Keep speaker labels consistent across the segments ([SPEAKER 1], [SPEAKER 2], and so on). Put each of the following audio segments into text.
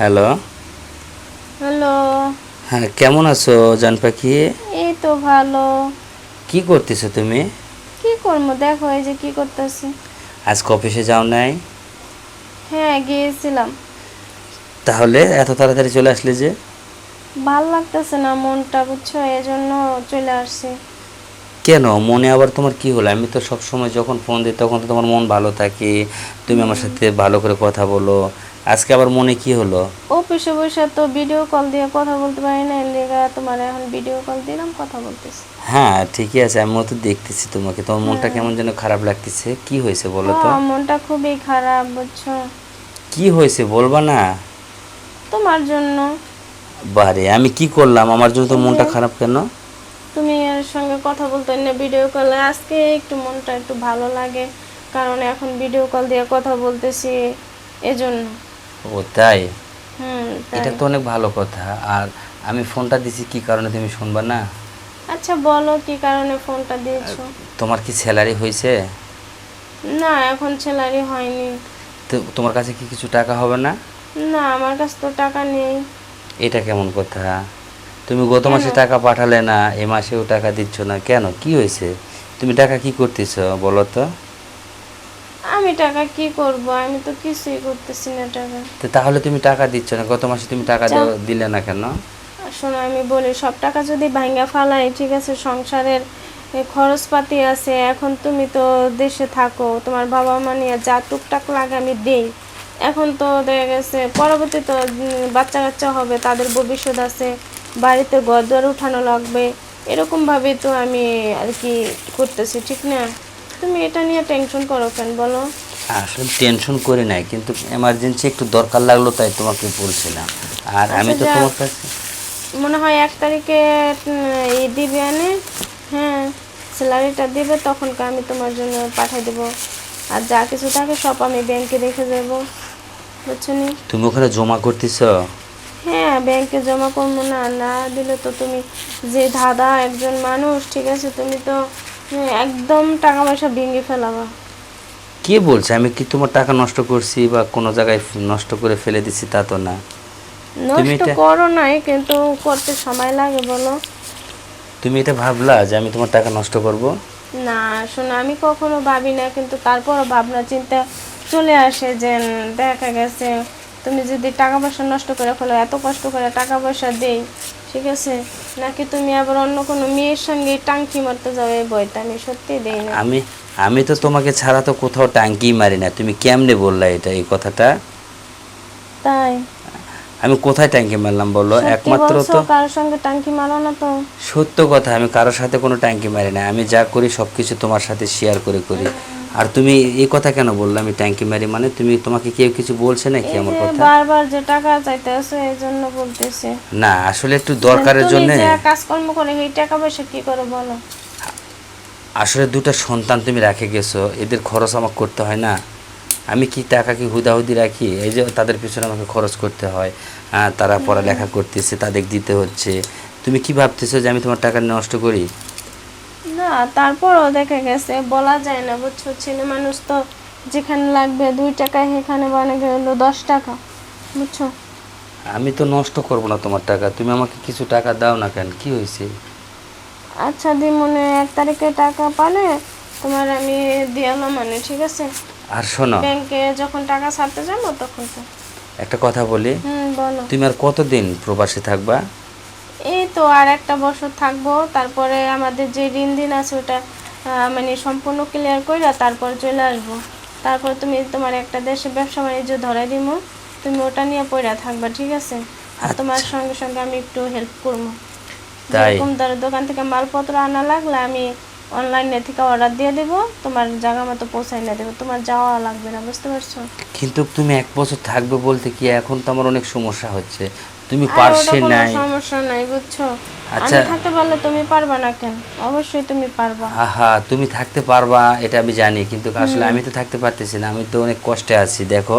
[SPEAKER 1] Hello.
[SPEAKER 2] Hello.
[SPEAKER 1] হ্যাঁ কেমন আছো জান পাখি?
[SPEAKER 2] এই তো ভালো।
[SPEAKER 1] কি করতেছো তুমি?
[SPEAKER 2] কি করব? দেখো এই যে কি করতেছি।
[SPEAKER 1] আজকে অফিসে যাও নাই?
[SPEAKER 2] হ্যাঁ গিয়েছিলাম।
[SPEAKER 1] তাহলে এত তাড়াতাড়ি চলে আসলে যে?
[SPEAKER 2] ভালো লাগতেছে না মনটা বুঝছ? এই জন্য চলে আসছি।
[SPEAKER 1] কেন? মনে আবার তোমার কি হলো? আমি তো সব সময় যখন ফোন দিই তখন তো তোমার মন ভালো থাকে। তুমি আমার সাথে ভালো করে কথা বলো। আজকে আবার মনে কি হলো?
[SPEAKER 2] ও অফিসে বসে তো ভিডিও কল দিয়ে কথা বলতে পারি না লেগা তোমার এখন ভিডিও কল দিলাম কথা বলতেছি।
[SPEAKER 1] হ্যাঁ ঠিকই আছে আমিও তো দেখতেছি তোমাকে। তোমার মনটা কেমন যেন খারাপ লাগতেছে? কি হয়েছে বলো তো?
[SPEAKER 2] হ্যাঁ, মনটা খুবই খারাপ বুঝছ?
[SPEAKER 1] কি হয়েছে বলবা না?
[SPEAKER 2] তোমার জন্য।
[SPEAKER 1] বারে আমি কি করলাম? আমার জন্য তো মনটা খারাপ কেন?
[SPEAKER 2] তুমি এর সঙ্গে কথা বলতে না ভিডিও কলে আজকে একটু মনটা একটু ভালো লাগে কারণ এখন ভিডিও কল দিয়ে কথা বলতেছি এজন্য।
[SPEAKER 1] ও তাই? এটা তো অনেক ভালো কথা। আর আমি ফোনটা দিছি কি কারণে তুমি শুনবা না?
[SPEAKER 2] আচ্ছা বলো কি কারণে ফোনটা দিয়েছ?
[SPEAKER 1] তোমার কি স্যালারি হয়েছে?
[SPEAKER 2] না এখন স্যালারি হয়নি।
[SPEAKER 1] তো তোমার কাছে কি কিছু টাকা হবে না?
[SPEAKER 2] না আমার কাছে তো টাকা নেই।
[SPEAKER 1] এটা কেমন কথা? তুমি গত মাসে টাকা পাঠালে না এ মাসেও টাকা দিচ্ছ না কেন? কি হয়েছে? তুমি টাকা কি করতেছ বলো তো?
[SPEAKER 2] আমি টাকা কি করব? আমি তো কিছুই করতেছি না টাকা।
[SPEAKER 1] তো তাহলে তুমি টাকা দিচ্ছ না? গত মাসে তুমি টাকা দিলে না কেন?
[SPEAKER 2] শোনো আমি বলি সব টাকা যদি ভাঙ্গা ফালাই ঠিক আছে সংসারের খরচপাতি আছে এখন তুমি তো দেশে থাকো তোমার বাবা মা নিয়ে যা টুকটাক লাগে আমি দেই। এখন তো দেখা গেছে পরবর্তী তো বাচ্চা কাচ্চা হবে তাদের ভবিষ্যৎ আছে বাড়িতে ঘর দুয়ার উঠানো লাগবে এরকম ভাবে তো আমি আর কি করতেছি ঠিক না? তুমি এটা নিয়ে টেনশন করো কেন বলো?
[SPEAKER 1] আসলে টেনশন করি নাই কিন্তু এমার্জেন্সি একটু দরকার লাগল তাই তোমাকে বলছিলাম। আর আমি তো
[SPEAKER 2] আচ্ছা,
[SPEAKER 1] তোমার কাছে
[SPEAKER 2] মনে হয় এক তারিখে ই দিবে আনে হ্যাঁ স্যালারিটা দিবে তখন আমি তোমার জন্য পাঠিয়ে দেবো। আর যা কিছু থাকে সব আমি ব্যাংকে রেখে দেবো। বুঝছ নি?
[SPEAKER 1] তুমি ওখানে জমা করতেছ?
[SPEAKER 2] হ্যাঁ ব্যাংকে জমা করব না না দিলে তো তুমি যে দাদা একজন মানুষ ঠিক আছে? তুমি তো একদম টাকা পয়সা ভেঙে ফেলাবা।
[SPEAKER 1] কে বলছে? আমি কি তোমার টাকা নষ্ট করছি বা কোনো জায়গায় নষ্ট করে ফেলে দিছি তা তো না।
[SPEAKER 2] নষ্ট করো নাই কিন্তু করতে সময় লাগে বলো।
[SPEAKER 1] তুমি এটা ভাবলা যে আমি তোমার টাকা নষ্ট করব?
[SPEAKER 2] না শোনো আমি কখনো ভাবি না কিন্তু তারপরও ভাবনা চিন্তা চলে আসে যে দেখা গেছে তুমি যদি টাকা পয়সা নষ্ট করে ফেলো এত কষ্ট করে টাকা পয়সা দেই ঠিক আছে? নাকি তুমি আবার অন্য কোনো মেয়ের সঙ্গে টাঙ্কি মারতে যাও এই বইটা আমি সত্যি দেই না।
[SPEAKER 1] আমি আমি তো তোমাকে ছাড়া তো কোথাও টাঙ্কি মারি না। তুমি কেমনে বললা এটা এই কথাটা?
[SPEAKER 2] তাই?
[SPEAKER 1] আমি কোথায় ট্যাঙ্কি মারলাম বলো? একমাত্র তো
[SPEAKER 2] কারোর সঙ্গে টাঙ্কি মারো না তো।
[SPEAKER 1] সত্য কথা আমি কারোর সাথে কোনো ট্যাঙ্কি মারি না। আমি যা করি সব কিছু তোমার সাথে শেয়ার করে করি। আর তুমি এই কথা কেন বললে? আমি ট্যাঙ্কি মারি মানে তুমি তোমাকে কেউ কিছু বলছে নাকি আমার কথা?
[SPEAKER 2] বারবার যে টাকা চাইতেছো এই জন্য বলতেছে।
[SPEAKER 1] না আসলে একটু দরকারের
[SPEAKER 2] তুমি
[SPEAKER 1] জন্য।
[SPEAKER 2] কাজকর্ম করে এই টাকা পয়সা কি করে বলো?
[SPEAKER 1] আসলে দুটো সন্তান তুমি রেখে গেছো এদের খরচ আমাকে করতে হয় না। আমি কি টাকা কি হুদাহুদি রাখি? এই যে তাদের পিছনে আমাকে খরচ করতে হয় হ্যাঁ তারা পড়ালেখা করতেছে তাদের দিতে হচ্ছে। তুমি কি ভাবতেছো যে আমি তোমার টাকা নষ্ট করি?
[SPEAKER 2] তারপরও দেখা গেছে বলা যায় না বুঝছ? ছেলে মানুষ তো যেখানে লাগবে দুই টাকা সেখানে বানে গেলো দশ টাকা বুঝছ?
[SPEAKER 1] আমি তো নষ্ট করব না তোমার টাকা তুমি আমাকে কিছু টাকা দাও না কেন? কি হয়েছে?
[SPEAKER 2] আচ্ছা দি মনে এক তারিখে টাকা পালে তোমার আমি দিয়ালো মানে ঠিক আছে?
[SPEAKER 1] আর শোনো।
[SPEAKER 2] ব্যাংকে যখন টাকা ছাড়তে যাব তখন তো।
[SPEAKER 1] একটা কথা বলি
[SPEAKER 2] হুম বলো।
[SPEAKER 1] তুমি আর কতদিন প্রবাসী থাকবা?
[SPEAKER 2] এই তো আর একটা বছর থাকব। তারপরে আমাদের যে ঋণ দিন আছে ওটা মানে সম্পূর্ণ ক্লিয়ার কইরা তারপর চলে আসব। তারপর তুমি তোমার একটা দেশে ব্যবসা বাণিজ্য ধরাই দিমো। তুমি ওটা নিয়ে পড়া থাকবা ঠিক আছে? আর তোমার সঙ্গে সঙ্গে আমি একটু হেল্প করব।
[SPEAKER 1] তাই?
[SPEAKER 2] যেরকম ধরো দোকান থেকে মালপত্র আনা লাগলে আমি অনলাইনে থেকে অর্ডার দিয়ে দেবো তোমার জায়গা মতো পৌঁছাই না দেবো। তোমার যাওয়া লাগবে না বুঝতে পারছ?
[SPEAKER 1] কিন্তু তুমি এক বছর থাকবে বলতে কি এখন তো আমার অনেক সমস্যা হচ্ছে। তুমি পারছে নাই।
[SPEAKER 2] সমস্যা নাই বুঝছ?
[SPEAKER 1] আচ্ছা।
[SPEAKER 2] আমি থাকতে পারলে তুমি পারবা না কেন? অবশ্যই তুমি পারবা।
[SPEAKER 1] আহা তুমি থাকতে পারবা এটা আমি জানি কিন্তু আসলে আমি তো থাকতে পারতেছি না আমি তো অনেক কষ্টে আছি দেখো।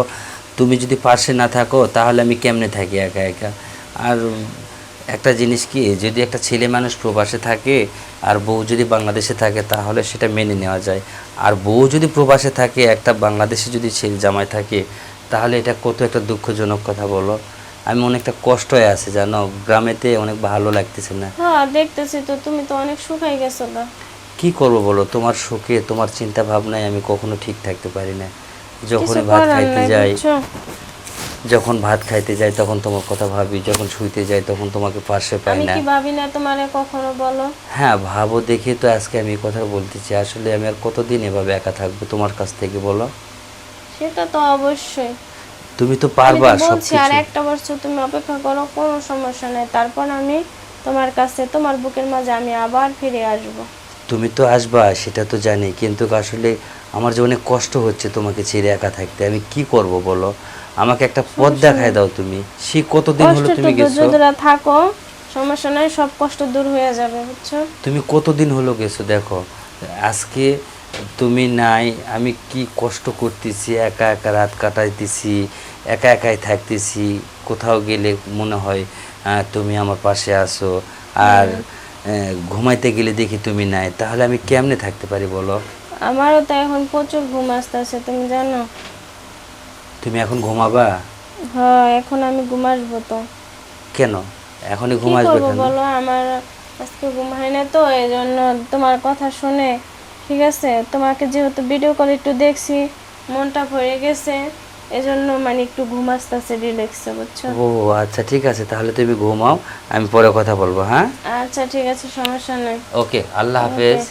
[SPEAKER 1] তুমি যদি পাশে না থাকো তাহলে আমি কেমনে থাকি একা একা? আর একটা জিনিস কি যদি একটা ছেলে মানুষ প্রবাসে থাকে আর বউ যদি বাংলাদেশে থাকে তাহলে সেটা মেনে নেওয়া যায়। আর বউ যদি প্রবাসে থাকে একটা বাংলাদেশে যদি ছেলে জামাই থাকে তাহলে এটা কত একটা দুঃখজনক কথা বলো। আমি অনেকটা কষ্ট হয়ে আছে জানো? গ্রামেতে অনেক ভালো লাগতেছে না।
[SPEAKER 2] হ্যাঁ দেখতেছি তো তুমি তো অনেক শুকাই গেছো গা।
[SPEAKER 1] কি করব বলো? তোমার সুখে তোমার চিন্তা ভাবনায় আমি কখনো ঠিক থাকতে পারি না।
[SPEAKER 2] কিছু
[SPEAKER 1] যখনই ভাত খাইতে যাই যখন ভাত খাইতে যাই তখন তোমার কথা ভাবি যখন শুইতে যাই তখন তোমাকে পাশে পাই না
[SPEAKER 2] আমি
[SPEAKER 1] না।
[SPEAKER 2] কি ভাবি না তোমারে কখনো বলো?
[SPEAKER 1] হ্যাঁ ভাবো দেখে তো আজকে আমি কথা বলতেছি। আসলে আমি আর কতদিন এভাবে একা থাকব তোমার কাছ থেকে বলো?
[SPEAKER 2] সেটা তো অবশ্যই।
[SPEAKER 1] তুমি তো পারবা
[SPEAKER 2] তো
[SPEAKER 1] সব
[SPEAKER 2] বলছি আর একটা বছর তুমি অপেক্ষা করো কোনো সমস্যা নেই। তারপর আমি তোমার কাছে তোমার বুকের মাঝে আমি আবার ফিরে আসব।
[SPEAKER 1] তুমি তো আসবা সেটা তো জানি কিন্তু আসলে আমার যে অনেক কষ্ট হচ্ছে তোমাকে ছেড়ে একা থাকতে আমি কি করব বলো? আমাকে একটা পথ দেখায় দাও তুমি। সে কতদিন হলো তুমি গেছো?
[SPEAKER 2] থাকো সমস্যা নাই সব কষ্ট দূর হয়ে যাবে বুঝছ?
[SPEAKER 1] তুমি কতদিন হলো গেছো দেখো। আজকে তুমি নাই আমি কি কষ্ট করতেছি একা একা রাত কাটাইতেছি একা একাই থাকতেছি কোথাও গেলে মনে হয় তুমি আমার পাশে আসো আর ঘুমাইতে গেলে দেখি তুমি নাই তাহলে আমি কেমনে থাকতে পারি বলো?
[SPEAKER 2] আমারও তো এখন প্রচুর ঘুম আসতেছে তুমি জানো?
[SPEAKER 1] তুমি এখন ঘুমাবা?
[SPEAKER 2] হ্যাঁ এখন আমি ঘুম আসব তো।
[SPEAKER 1] কেন? এখনই ঘুম আসবে কেন?
[SPEAKER 2] বলো? আমার আজকে ঘুম হয় না তো এই জন্য তোমার কথা শুনে ঠিক আছে? তোমাকে যেহেতু ভিডিও কল একটু দেখছি মনটা ভরে গেছে এজন্য মানে একটু ঘুম আসতেছে রিল্যাক্সে বুঝছ?
[SPEAKER 1] ও আচ্ছা ঠিক আছে তাহলে তুমি ঘুমাও আমি পরে কথা বলব হ্যাঁ?
[SPEAKER 2] আচ্ছা ঠিক আছে সমস্যা নেই।
[SPEAKER 1] ওকে আল্লাহ হাফেজ।